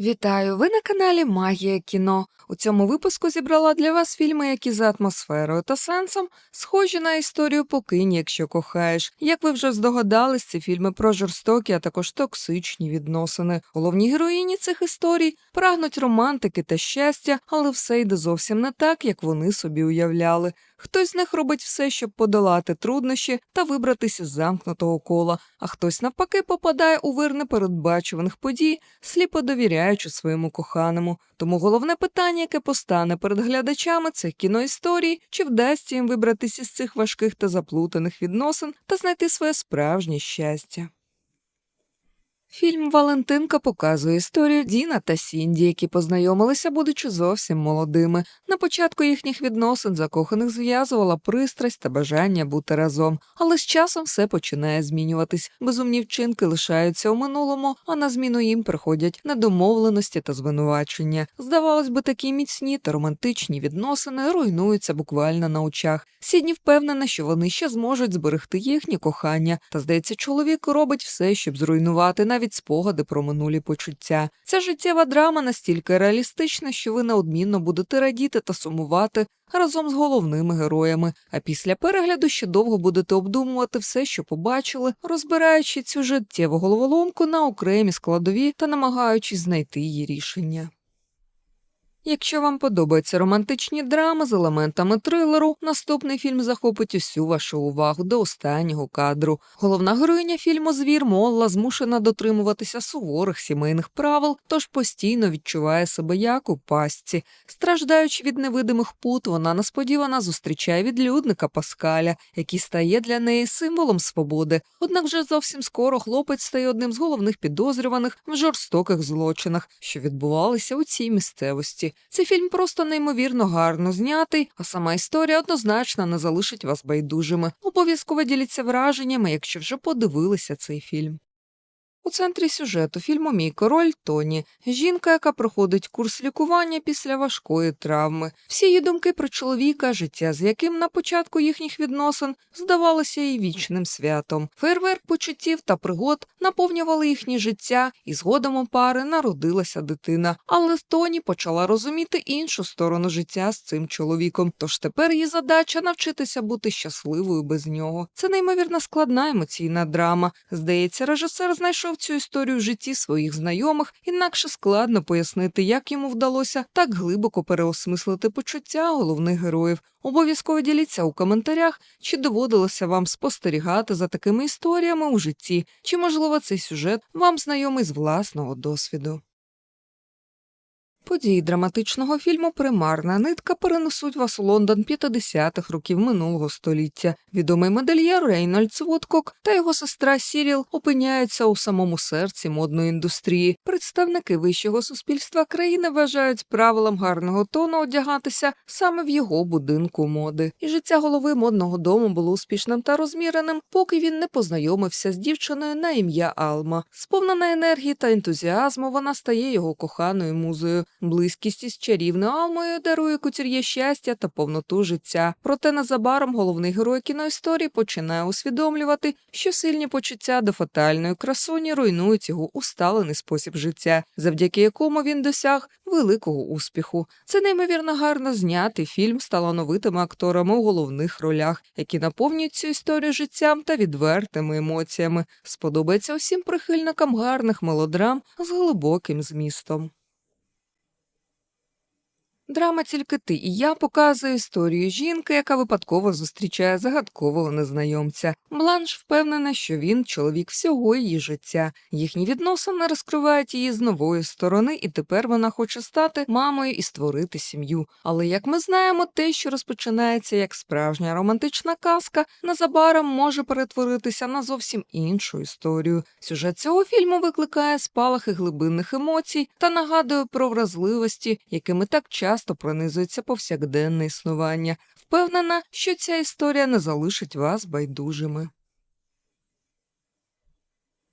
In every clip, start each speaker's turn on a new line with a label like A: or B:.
A: Вітаю! Ви на каналі Магія кіно. У цьому випуску зібрала для вас фільми, які за атмосферою та сенсом схожі на історію покинь, якщо кохаєш. Як ви вже здогадались, це фільми про жорстокі, а також токсичні відносини. Головні героїні цих історій прагнуть романтики та щастя, але все йде зовсім не так, як вони собі уявляли. Хтось з них робить все, щоб подолати труднощі та вибратися з замкнутого кола, а хтось навпаки попадає у вир непередбачуваних подій, сліпо довіряючи своєму коханому. Тому головне питання, яке постане перед глядачами, це кіноісторії, чи вдасться їм вибратися з цих важких та заплутаних відносин та знайти своє справжнє щастя. Фільм Валентинка показує історію Діна та Сінді, які познайомилися, будучи зовсім молодими. На початку їхніх відносин закоханих зв'язувала пристрасть та бажання бути разом, але з часом все починає змінюватись. Безумні вчинки лишаються у минулому, а на зміну їм приходять недомовленості та звинувачення. Здавалось би, такі міцні та романтичні відносини руйнуються буквально на очах. Сідні впевнена, що вони ще зможуть зберегти їхнє кохання, та здається, чоловік робить все, щоб зруйнувати навіть спогади про минулі почуття. Ця життєва драма настільки реалістична, що ви неодмінно будете радіти та сумувати разом з головними героями. А після перегляду ще довго будете обдумувати все, що побачили, розбираючи цю життєву головоломку на окремі складові та намагаючись знайти її рішення. Якщо вам подобаються романтичні драми з елементами трилеру, наступний фільм захопить усю вашу увагу до останнього кадру. Головна героїня фільму Звір Молла змушена дотримуватися суворих сімейних правил, тож постійно відчуває себе як у пастці. Страждаючи від невидимих пут, вона несподівано зустрічає відлюдника Паскаля, який стає для неї символом свободи. Однак вже зовсім скоро хлопець стає одним з головних підозрюваних в жорстоких злочинах, що відбувалися у цій місцевості. Цей фільм просто неймовірно гарно знятий, а сама історія однозначно не залишить вас байдужими. Обов'язково діліться враженнями, якщо вже подивилися цей фільм. У центрі сюжету фільму Мій король Тоні жінка, яка проходить курс лікування після важкої травми. Всі її думки про чоловіка, життя з яким на початку їхніх відносин здавалося їй вічним святом. Фейерверк почуттів та пригод наповнювали їхнє життя, і згодом у пари народилася дитина. Але Тоні почала розуміти іншу сторону життя з цим чоловіком. Тож тепер її задача навчитися бути щасливою без нього. Це неймовірно складна емоційна драма. Здається, режисер знайшов цю історію в житті своїх знайомих, інакше складно пояснити, як йому вдалося так глибоко переосмислити почуття головних героїв. Обов'язково діліться у коментарях, чи доводилося вам спостерігати за такими історіями у житті, чи, можливо, цей сюжет вам знайомий з власного досвіду. Події драматичного фільму Примарна нитка перенесуть вас у Лондон 50-х років минулого століття. Відомий модельєр Рейнольдс Вудкок та його сестра Сіріл опиняються у самому серці модної індустрії. Представники вищого суспільства країни вважають правилам гарного тону одягатися саме в його будинку моди. І життя голови модного дому було успішним та розміреним, поки він не познайомився з дівчиною на ім'я Алма. Сповнена енергії та ентузіазму, вона стає його коханою музою. Близькість із чарівною Алмою дарує кутюр'є щастя та повноту життя. Проте незабаром головний герой кіноісторії починає усвідомлювати, що сильні почуття до фатальної красуні руйнують його усталений спосіб життя, завдяки якому він досяг великого успіху. Це неймовірно гарно знятий фільм з талановитими акторами у головних ролях, які наповнюють цю історію життям та відвертими емоціями. Сподобається усім прихильникам гарних мелодрам з глибоким змістом. Драма тільки ти і я показує історію жінки, яка випадково зустрічає загадкового незнайомця. Бланш впевнена, що він чоловік всього її життя. Їхні відносини розкривають її з нової сторони, і тепер вона хоче стати мамою і створити сім'ю. Але як ми знаємо, те, що розпочинається як справжня романтична казка, незабаром може перетворитися на зовсім іншу історію. Сюжет цього фільму викликає спалахи глибинних емоцій та нагадує про вразливості, якими так часто пронизується повсякденне існування. Впевнена, що ця історія не залишить вас байдужими.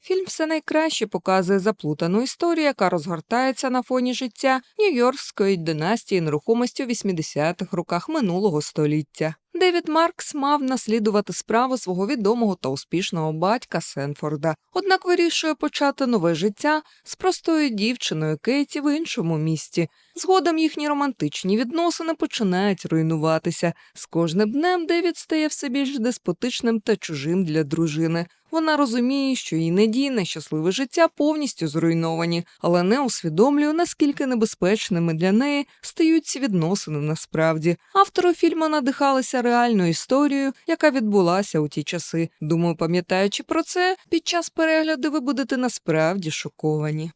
A: Фільм все найкраще показує заплутану історію, яка розгортається на фоні життя Нью-Йоркської династії нерухомості у 80-х роках минулого століття. Девід Маркс мав наслідувати справу свого відомого та успішного батька Сенфорда, однак вирішує почати нове життя з простою дівчиною Кейті в іншому місті. Згодом їхні романтичні відносини починають руйнуватися. З кожним днем Девід стає все більш деспотичним та чужим для дружини. Вона розуміє, що її надійне щасливе життя повністю зруйновані, але не усвідомлює, наскільки небезпечними для неї стають ці відносини насправді. Автори фільму надихалися реальною історією, яка відбулася у ті часи. Думаю, пам'ятаючи про це, під час перегляду ви будете насправді шоковані.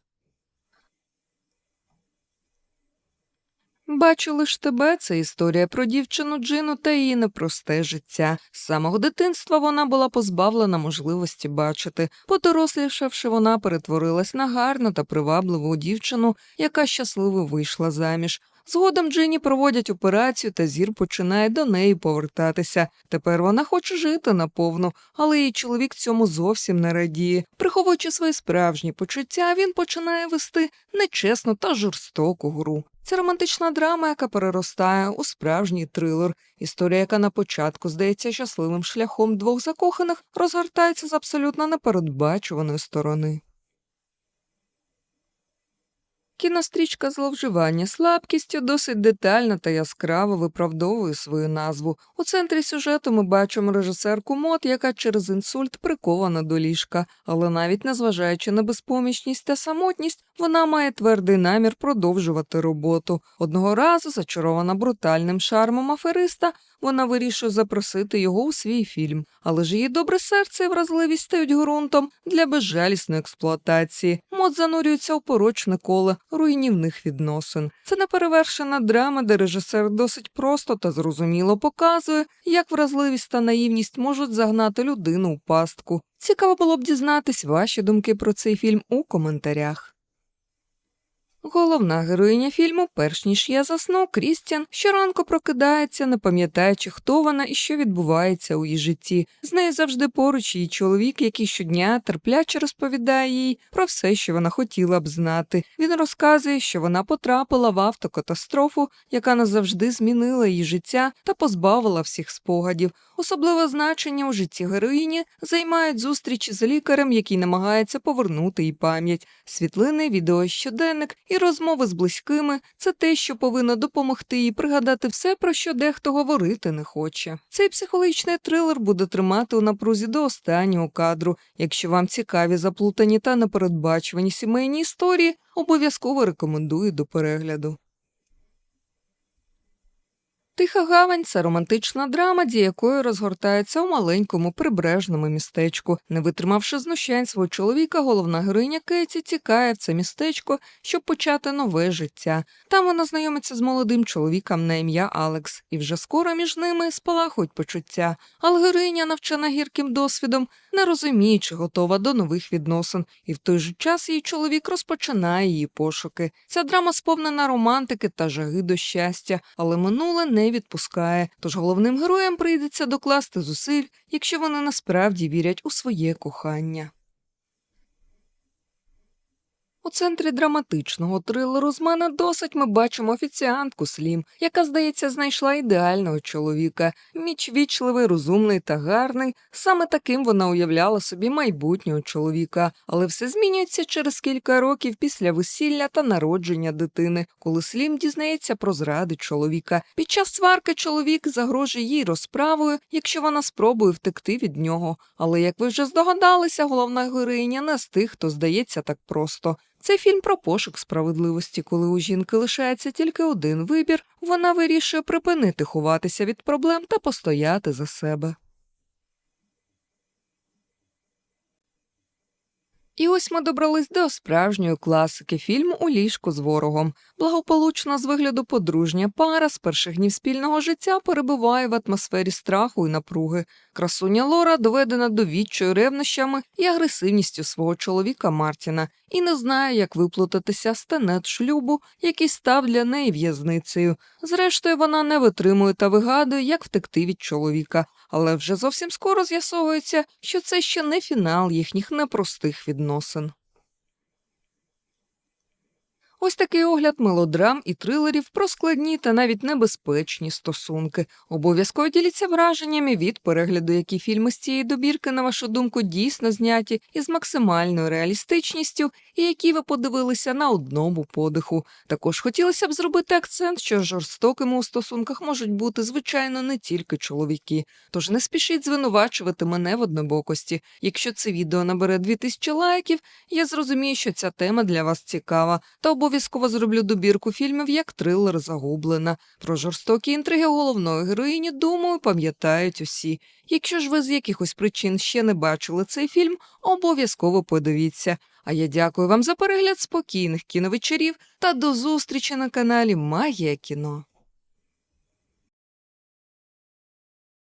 A: Бачу лиш тебе це історія про дівчину Джину та її непросте життя. З самого дитинства вона була позбавлена можливості бачити. Подорослішавши, вона перетворилась на гарну та привабливу дівчину, яка щасливо вийшла заміж. Згодом Джині проводять операцію, та зір починає до неї повертатися. Тепер вона хоче жити наповну, але її чоловік цьому зовсім не радіє. Приховуючи свої справжні почуття, він починає вести нечесну та жорстоку гру. Це романтична драма, яка переростає у справжній трилер. Історія, яка на початку здається щасливим шляхом двох закоханих, розгортається з абсолютно непередбачуваної сторони. Кінострічка зловживання слабкістю досить детально та яскраво виправдовує свою назву. У центрі сюжету ми бачимо режисерку Мот, яка через інсульт прикована до ліжка, але навіть незважаючи на безпомічність та самотність, вона має твердий намір продовжувати роботу. Одного разу, зачарована брутальним шармом афериста, вона вирішує запросити його у свій фільм, але ж її добре серце і вразливість стають ґрунтом для безжалісної експлуатації. Мод занурюється у порочне коле руйнівних відносин. Це неперевершена драма, де режисер досить просто та зрозуміло показує, як вразливість та наївність можуть загнати людину у пастку. Цікаво було б дізнатись ваші думки про цей фільм у коментарях. Головна героїня фільму, перш ніж я засну, Крістіан щоранку прокидається, не пам'ятаючи, хто вона і що відбувається у її житті. З нею завжди поруч її чоловік, який щодня терпляче розповідає їй про все, що вона хотіла б знати. Він розказує, що вона потрапила в автокатастрофу, яка назавжди змінила її життя та позбавила всіх спогадів. Особливе значення у житті героїні займають зустрічі з лікарем, який намагається повернути їй пам'ять, світлини, відео щоденник і розмови з близькими це те, що повинно допомогти їй пригадати все, про що дехто говорити не хоче. Цей психологічний трилер буде тримати у напрузі до останнього кадру. Якщо вам цікаві заплутані та непередбачувані сімейні історії, обов'язково рекомендую до перегляду. Тиха гавань це романтична драма, дія якої розгортається у маленькому прибережному містечку. Не витримавши знущань свого чоловіка, головна героїня Кеті тікає в це містечко, щоб почати нове життя. Там вона знайомиться з молодим чоловіком на ім'я Алекс, і вже скоро між ними спалахують почуття. Але героїня, навчена гірким досвідом, не розуміє, чи готова до нових відносин, і в той же час її чоловік розпочинає її пошуки. Ця драма сповнена романтики та жаги до щастя, але минуле не відпускає. Тож головним героям прийдеться докласти зусиль, якщо вони насправді вірять у своє кохання. У центрі драматичного трилеру з мене досить ми бачимо офіціантку Слім, яка, здається, знайшла ідеального чоловіка. Міч вічливий, розумний та гарний. Саме таким вона уявляла собі майбутнього чоловіка, але все змінюється через кілька років після весілля та народження дитини, коли Слім дізнається про зради чоловіка. Під час сварки чоловік загрожує їй розправою, якщо вона спробує втекти від нього. Але як ви вже здогадалися, головна героїня не з тих, хто здається так просто. Це фільм про пошук справедливості, коли у жінки лишається тільки один вибір, вона вирішує припинити ховатися від проблем та постояти за себе. І ось ми добрались до справжньої класики фільму у ліжку з ворогом. Благополучна з вигляду подружня пара з перших днів спільного життя перебуває в атмосфері страху і напруги. Красуня Лора доведена до ревнощами і агресивністю свого чоловіка Мартіна і не знає, як виплутатися з тенет шлюбу, який став для неї в'язницею. Зрештою, вона не витримує та вигадує, як втекти від чоловіка, але вже зовсім скоро з'ясовується, що це ще не фінал їхніх непростих відносин. Ось такий огляд мелодрам і трилерів про складні та навіть небезпечні стосунки. Обов'язково діліться враженнями від перегляду, які фільми з цієї добірки, на вашу думку, дійсно зняті із максимальною реалістичністю, і які ви подивилися на одному подиху. Також хотілося б зробити акцент, що жорстокими у стосунках можуть бути, звичайно, не тільки чоловіки. Тож не спішіть звинувачувати мене в однобокості. Якщо це відео набере 2000 лайків, я зрозумію, що ця тема для вас цікава, та обов'язково зроблю добірку фільмів як трилер загублена. Про жорстокі інтриги головної героїні, думаю, пам'ятають усі. Якщо ж ви з якихось причин ще не бачили цей фільм, обов'язково подивіться. А я дякую вам за перегляд спокійних кіновечерів та до зустрічі на каналі Магія кіно.